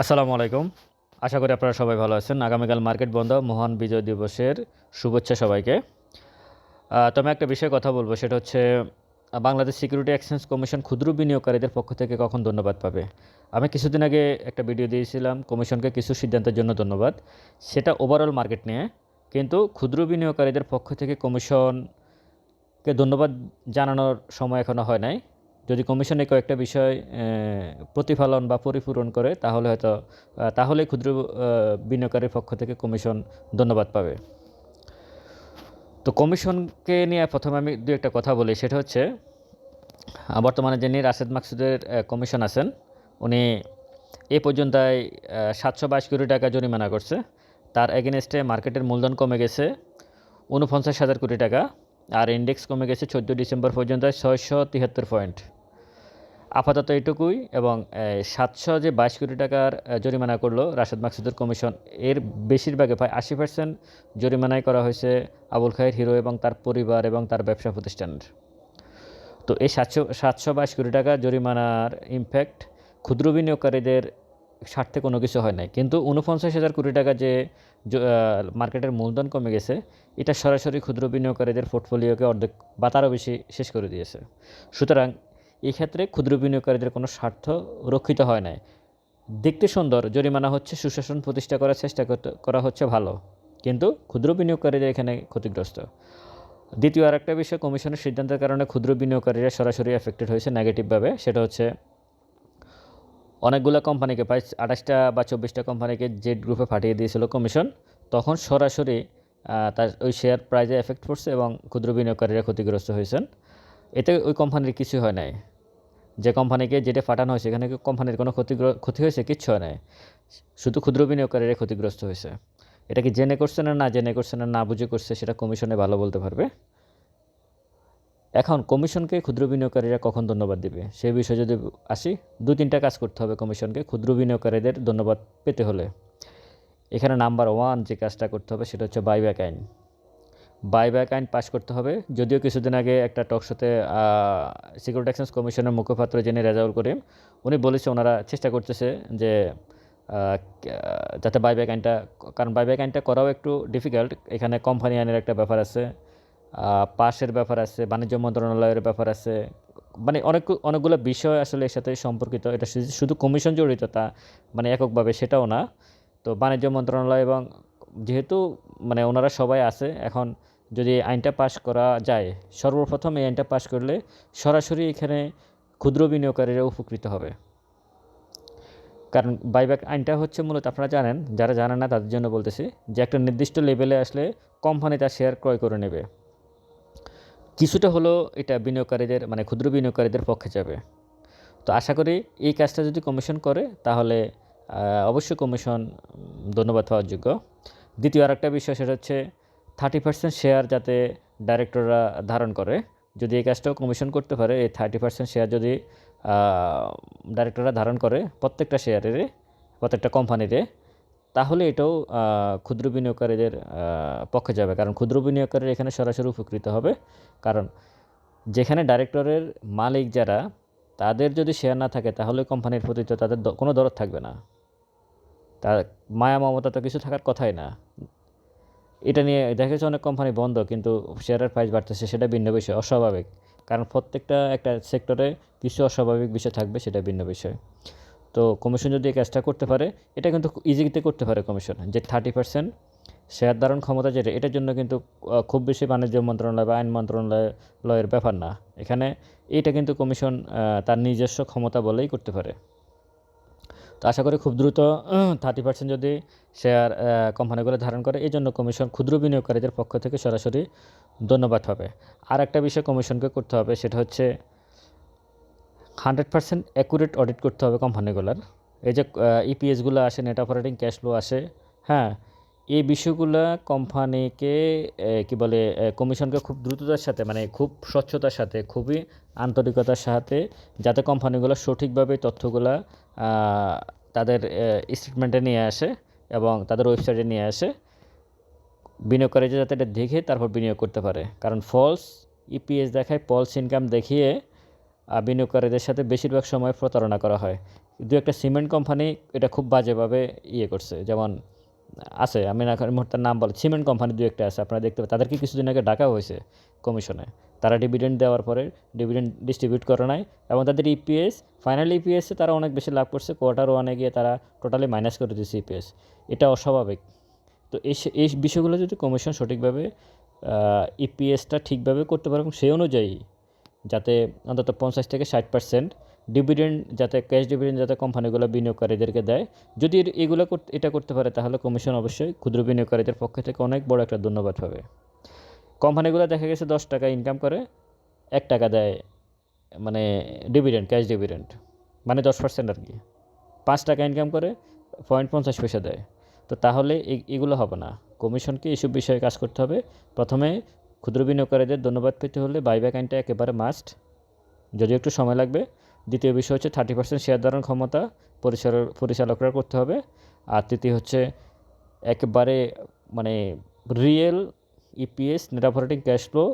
আসসালামু আলাইকুম। আশা করি আপনারা সবাই ভালো আছেন। আগামীকাল মার্কেট বন্ধ, মহান বিজয় দিবসের শুভেচ্ছা সবাইকে। তো আমি একটা বিষয়ে কথা বলব, সেটা হচ্ছে, বাংলাদেশ সিকিউরিটি এক্সচেঞ্জ কমিশন ক্ষুদ্র বিনিয়োগকারীদের পক্ষ থেকে কখন ধন্যবাদ পাবে? আমি কিছুদিন আগে একটা ভিডিও দিয়েছিলাম, কমিশনকে কিছু সিদ্ধান্তের জন্য ধন্যবাদ। সেটা ওভারঅল মার্কেট নিয়ে, কিন্তু ক্ষুদ্র বিনিয়োগকারীদের পক্ষ থেকে কমিশনকে ধন্যবাদ জানানোর সময় এখনও হয় নাই। যদি কমিশনে কয়েকটা বিষয় প্রতিফলন বা পরিপূরণ করে, তাহলে হয়তো তাহলে ক্ষুদ্র বিনিয়োগকারীর পক্ষ থেকে কমিশন ধন্যবাদ পাবে। তো কমিশনকে নিয়ে প্রথমে আমি দু একটা কথা বলি। সেটা হচ্ছে, বর্তমানে যিনি রাশেদ মাকসুদের কমিশন আছেন, উনি এ পর্যন্ত সাতশো বাইশ কোটি টাকা জরিমানা করছে। তার এগেনস্টে মার্কেটের মূলধন কমে গেছে উনপঞ্চাশ হাজার কোটি টাকা, আর ইন্ডেক্স কমে গেছে চোদ্দ ডিসেম্বর পর্যন্ত ছয়শো তিয়াত্তর পয়েন্ট। আপাতত এটুকুই এবং সাতশো যে বাইশ কোটি টাকার জরিমানা করল রাশেদ মাকসুদের কমিশন, এর বেশিরভাগে প্রায় আশি পার্সেন্ট জরিমানাই করা হয়েছে আবুল খায়ের হিরো এবং তার পরিবার এবং তার ব্যবসা প্রতিষ্ঠানের। তো এই সাতশো সাতশো বাইশ কোটি টাকা জরিমানার ইমপ্যাক্ট ক্ষুদ্র বিনিয়োগকারীদের স্বার্থে কোনো কিছু হয় নাই। কিন্তু উনপঞ্চাশ হাজার কোটি টাকা যে মার্কেটের মূলধন কমে গেছে, এটা সরাসরি ক্ষুদ্র বিনিয়োগকারীদের পোর্টফোলিওকে অর্ধেক বা তারও বেশি শেষ করে দিয়েছে। সুতরাং এই ক্ষেত্রে ক্ষুদ্র বিনিয়োগকারীদের কোনো স্বার্থ রক্ষিত হয় নাই। দেখতে সুন্দর, জরিমানা হচ্ছে, সুশাসন প্রতিষ্ঠা করার চেষ্টা করা হচ্ছে ভালো। কিন্তু ক্ষুদ্র বিনিয়োগকারীদের এখানে ক্ষতিগ্রস্ত। দ্বিতীয় আরেকটা বিষয়, কমিশনের সিদ্ধান্তের কারণে ক্ষুদ্র বিনিয়োগকারীরা সরাসরি এফেক্টেড হয়েছে নেগেটিভভাবে সেটা হচ্ছে, অনেকগুলো কোম্পানিকে, প্রায় আঠাশটা বা চব্বিশটা কোম্পানিকে জেড গ্রুপে পাঠিয়ে দিয়েছিল কমিশন, তখন সরাসরি তার ওই শেয়ার প্রাইজে এফেক্ট পড়ছে এবং ক্ষুদ্র বিনিয়োগকারীরা ক্ষতিগ্রস্ত হয়েছেন। এতে ওই কোম্পানির কিছু হয় নাই। যে কোম্পানিকে যেটা ফাটানো হয়েছে এখানে কোম্পানির কোনো ক্ষতি ক্ষতি হয়েছে? কিচ্ছু নাই। শুধু ক্ষুদ্র বিনিয়োগকারীরা ক্ষতিগ্রস্ত হয়েছে। এটা কি জেনে করছে না না জেনে করছে না না বুঝে করছে সেটা কমিশনে ভালো বলতে পারবে? এখন কমিশনকে ক্ষুদ্র বিনিয়োগকারীরা কখন ধন্যবাদ দিবে? সেই বিষয়ে যদি আসি, দু তিনটা কাজ করতে হবে কমিশনকে, ক্ষুদ্র বিনিয়োগকারীদের ধন্যবাদ পেতে হলে। এখানে নাম্বার ওয়ান যে কাজটা করতে হবে সেটা হচ্ছে বাইব্যাক আইন। বাইব্যাক আইন পাশ করতে হবে। যদিও কিছুদিন আগে একটা টকশোতে সিকিউরিটি এক্সচেঞ্জ কমিশনের মুখপাত্র যিনি রেজাউল করিম, উনি বলেছে ওনারা চেষ্টা করতেছে যে যাতে বাইব্যাক আইনটা কারণ বাইব্যাক আইনটা করাও একটু ডিফিকাল্ট এখানে কোম্পানি আইনের একটা ব্যাপার আছে পাশের ব্যাপার আছে, বাণিজ্য মন্ত্রণালয়ের ব্যাপার আছে। মানে অনেক, অনেকগুলো বিষয় আসলে এর সাথে সম্পর্কিত। এটা শুধু কমিশন জড়িত তা মানে এককভাবে সেটাও না। তো বাণিজ্য মন্ত্রণালয় এবং যেহেতু মানে ওনারা সবাই আছে, এখন যদি আইনটা পাশ করা যায়, সর্বপ্রথম এই আইনটা পাশ করলে সরাসরি এখানে ক্ষুদ্র বিনিয়োগকারীরা উপকৃত হবে। কারণ বাইব্যাক আইনটা হচ্ছে মূলত আপনারা জানেন, যারা জানেন না তাদের জন্য বলতেছি যে একটা নির্দিষ্ট লেভেলে আসলে কোম্পানি তার শেয়ার ক্রয় করে নেবে। কিছুটা হলেও এটা বিনিয়োগকারীদের মানে ক্ষুদ্র বিনিয়োগকারীদের পক্ষে যাবে। তো আশা করি এই কাজটা যদি কমিশন করে, তাহলে অবশ্যই কমিশন ধন্যবাদ পাওয়ার যোগ্য। দ্বিতীয় আরেকটা বিষয় সেটা হচ্ছে থার্টি পার্সেন্ট শেয়ার যাতে ডাইরেক্টররা ধারণ করে, যদি এই কাজটাও কমিশন করতে পারে, এই থার্টি পার্সেন্ট শেয়ার যদি ডাইরেক্টররা ধারণ করে প্রত্যেকটা শেয়ারের, প্রত্যেকটা কোম্পানিতে তাহলে এটাও ক্ষুদ্র বিনিয়োগকারীদের পক্ষে যাবে। কারণ ক্ষুদ্র বিনিয়োগকারীরা এখানে সরাসরি উপকৃত হবে। কারণ যেখানে ডাইরেক্টরের মালিক যারা, তাদের যদি শেয়ার না থাকে, তাহলে কোম্পানির প্রতি তো তাদের কোনো দরদ থাকবে না। তার মায়া মমতা তো কিছু থাকার কথাই না। এটা নিয়ে দেখা যাচ্ছে অনেক কোম্পানি বন্ধ, কিন্তু শেয়ারের প্রাইস বাড়তেছে, সেটা ভিন্ন বিষয়, অস্বাভাবিক। কারণ প্রত্যেকটা একটা সেক্টরে কিছু অস্বাভাবিক বিষয় থাকবে, সেটা ভিন্ন বিষয়। তো কমিশন যদি কাজটা করতে পারে, এটা কিন্তু ইজিতে করতে পারে কমিশন যে থার্টি পার্সেন্ট শেয়ার ধারণ ক্ষমতা যেটা, এটার জন্য কিন্তু খুব বেশি বাণিজ্য মন্ত্রণালয় বা আইন মন্ত্রণালয়ের ব্যাপার না। এখানে এটা কিন্তু কমিশন তার নিজস্ব ক্ষমতা বলেই করতে পারে। তো আশা করি খুব দ্রুত থার্টি পার্সেন্ট যদি শেয়ার কোম্পানিগুলো ধারণ করে, এই জন্য কমিশন ক্ষুদ্র বিনিয়োগকারীদের পক্ষ থেকে সরাসরি ধন্যবাদ হবে। আর একটা বিষয় কমিশনকে করতে হবে, সেটা হচ্ছে হান্ড্রেড পার্সেন্ট অ্যাকুরেট অডিট করতে হবে কোম্পানিগুলোর। এই যে ইপিএসগুলো আসে নেট অপারেটিং ক্যাশ ফ্লো আসে হ্যাঁ এই বিষয়গুলো কোম্পানিকে কি বলে কমিশনকে খুব দ্রুততার সাথে মানে খুব স্বচ্ছতার সাথে, খুবই আন্তরিকতার সাথে, যাতে কোম্পানিগুলো সঠিকভাবে তথ্যগুলো তাদের স্টেটমেন্টে নিয়ে আসে এবং তাদের ওয়েবসাইটে নিয়ে আসে বিনিয়োগকারীরা যাতে এটা দেখে তারপর বিনিয়োগ করতে পারে। কারণ ফলস ইপিএস দেখায় ফলস ইনকাম দেখিয়ে বিনিয়োগকারীদের সাথে বেশিরভাগ সময় প্রতারণা করা হয়। দু একটা সিমেন্ট কোম্পানি এটা খুব বাজেভাবে ইয়ে করছে। যেমন, আছে, আমি না এই মুহূর্তে নাম বলে সিমেন্ট কোম্পানি দু একটা আছে, আপনারা দেখতে তাদেরকে কিছুদিন আগে ডাকা হয়েছে কমিশনে। তারা ডিভিডেন্ড দেওয়ার পরে ডিভিডেন্ড ডিস্ট্রিবিউট করে নাই এবং তাদের ইপিএস ফাইনাল ইপিএসে তারা অনেক বেশি লাভ করছে। কোয়ার্টার ওয়ানে গিয়ে তারা টোটালি মাইনাস করে দিয়েছে ইপিএস এটা অস্বাভাবিক। তো এই এই বিষয়গুলো যদি কমিশন সঠিকভাবে ইপিএসটা ঠিকভাবে করতে পারে এবং সেই অনুযায়ী যাতে অন্তত পঞ্চাশ থেকে ষাট পার্সেন্ট ডিভিডেন্ড যাতে ক্যাশ ডিভিডেন্ড যাতে কোম্পানিগুলো বিনিয়োগকারীদেরকে দেয়, যদি এগুলো এটা করতে পারে তাহলে কমিশন অবশ্যই ক্ষুদ্র বিনিয়োগকারীদের পক্ষ থেকে অনেক বড় একটা ধন্যবাদ পাবে কোম্পানিগুলো দেখা গেছে দশ টাকা ইনকাম করে, এক টাকা দেয় মানে ডিভিডেন্ড ক্যাশ ডিভিডেন্ড মানে দশ পার্সেন্ট আর কি। পাঁচ টাকা ইনকাম করে পয়েন্ট পঞ্চাশ পয়সা দেয়। তো তাহলে এগুলো হবে না। কমিশনকে এইসব বিষয়ে কাজ করতে হবে। প্রথমে ক্ষুদ্র বিনিয়োগকারীদের ধন্যবাদ পেতে হলে বাইব্যাক আইনটা একেবারে মাস্ট যদিও একটু সময় লাগবে। দ্বিতীয় বিষয় হচ্ছে থার্টি পার্সেন্ট শেয়ার ধারণ ক্ষমতা পরিচালক, পরিচালকরা করতে হবে। আর তৃতীয় হচ্ছে একেবারে মানে real EPS net operating cash flow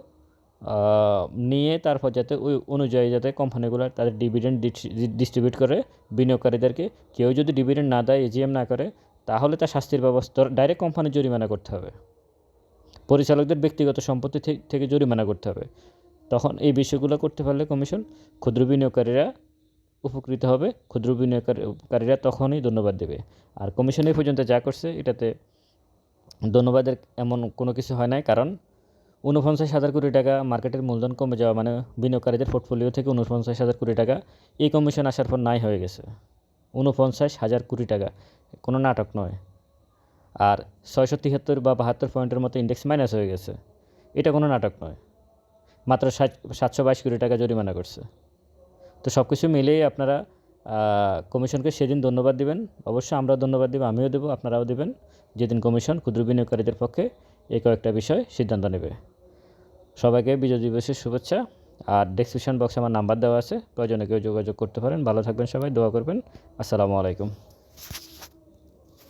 নিয়ে তারপর যাতে ওই অনুযায়ী যাতে কোম্পানিগুলো তাদের ডিভিডেন্ড ডিস্ট্রিবিউট করে বিনিয়োগকারীদেরকে। কেউ যদি ডিভিডেন্ড না দেয় এজিএম না করে, তাহলে তার শাস্তির ব্যবস্থা ডাইরেক্ট কোম্পানি জরিমানা করতে হবে। পরিচালকদের ব্যক্তিগত সম্পত্তি থেকে জরিমানা করতে হবে। তখন এই বিষয়গুলো করতে পারলে কমিশন ক্ষুদ্র বিনিয়োগকারীরা উপকৃত হবে। ক্ষুদ্র বিনিয়োগকারীরা তখনই ধন্যবাদ দেবে। আর কমিশন এই পর্যন্ত যা করছে, এটাতে ধন্যবাদের এমন কোনো কিছু হয় নাই, কারণ ঊনপঞ্চাশ হাজার কোটি টাকা মার্কেটের মূলধন কমে যাওয়া মানে বিনিয়োগকারীদের পোর্টফোলিও থেকে ঊনপঞ্চাশ হাজার কোটি টাকা এই কমিশন আসার পর নাই হয়ে গেছে। ঊনপঞ্চাশ হাজার কোটি টাকা, কোনো নাটক নয়। আর ছয়শো তিয়াত্তর বা বাহাত্তর পয়েন্টের মতো ইন্ডেক্স মাইনাস হয়ে গেছে, এটা কোনো নাটক নয়। মাত্র সাতশো বাইশ কোটি টাকা জরিমানা করছে। তো সব কিছু মিলিয়ে আপনারা কমিশনকে সেদিন ধন্যবাদ দিবেন। অবশ্যই আমরা ধন্যবাদ দেবো, আমিও দেবো, আপনারাও দেবেন। যেদিন কমিশন ক্ষুদ্র বিনিয়োগকারীদের পক্ষে এই কয়েকটা বিষয় সিদ্ধান্ত নেবে। সবাইকে বিজয় দিবসের শুভেচ্ছা। আর ডেসক্রিপশন বক্সে আমার নাম্বার দেওয়া আছে। প্রয়োজনে কেউ যোগাযোগ করতে পারেন। ভালো থাকবেন সবাই, দোয়া করবেন। আসসালামু আলাইকুম।